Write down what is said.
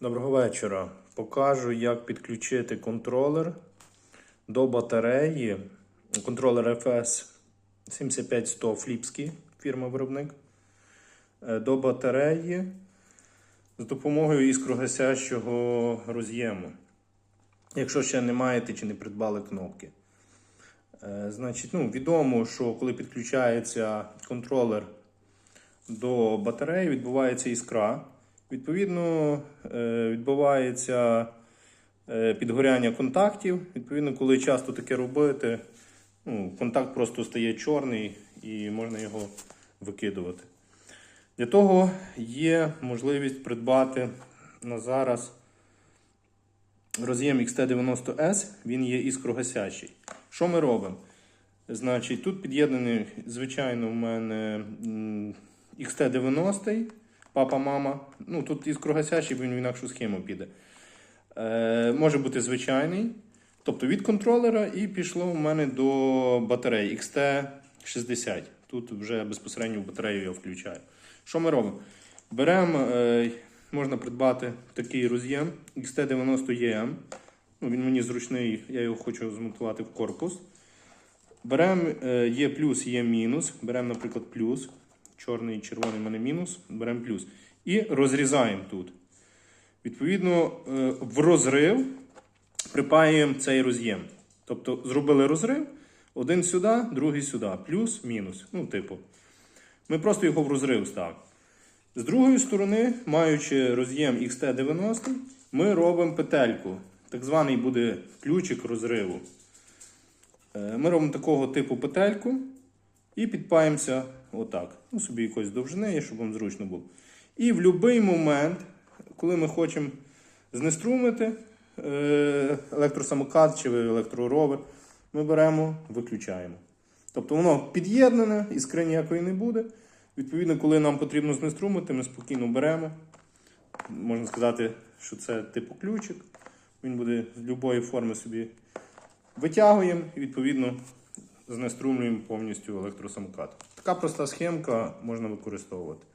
Доброго вечора. Покажу, як підключити контролер до батареї. Контролер FS 75100 Фліпський, фірма-виробник. Е, До батареї з допомогою іскрогасящого роз'єму. Якщо ще не маєте чи не придбали кнопки. Е, Значить, ну, відомо, що коли підключається контролер до батареї, відбувається іскра. Відповідно, е, відбувається е, підгоряння контактів. Відповідно, коли часто таке робити, ну, контакт просто стає чорний і можна його викидувати. Для того є можливість придбати на зараз роз'єм XT90S, він є іскрогасящий. Що ми робимо? Значить, тут під'єднаний, звичайно, в мене XT90, папа, мама. Ну, тут іскрогасящий, він в інакшу схему піде. Е, може бути звичайний. Тобто від контролера і пішло в мене до батареї XT60. Тут вже безпосередньо батарею я включаю. Що ми робимо? Беремо, е, можна придбати такий роз'єм XT90EM. Ну, він мені зручний, я його хочу змонтувати в корпус. Беремо е, є плюс, є мінус. Беремо, наприклад, плюс. Чорний і червоний в мене мінус. Беремо плюс. І розрізаємо тут. Відповідно, е, в розрив припаємо цей роз'єм. Тобто зробили розрив, один сюди, другий сюди. Плюс, мінус. Ну, типу. Ми просто його в розрив ставимо. З другої сторони, маючи роз'єм XT90, ми робимо петельку. Так званий буде ключик розриву. Е, Ми робимо такого типу петельку і підпаємося отак. Ну, собі якоїсь довжини, щоб вам зручно було. І в будь-який момент, коли ми хочемо знеструмити е, електросамокат чи електроровер, ми беремо, виключаємо. Тобто воно під'єднане, іскри ніякої не буде. Відповідно, коли нам потрібно знеструмити, ми спокійно беремо. Можна сказати, що це типу ключик. Він буде з будь-якої форми собі витягуємо і відповідно знеструмлюємо повністю електросамокат. Така проста схемка можна використовувати.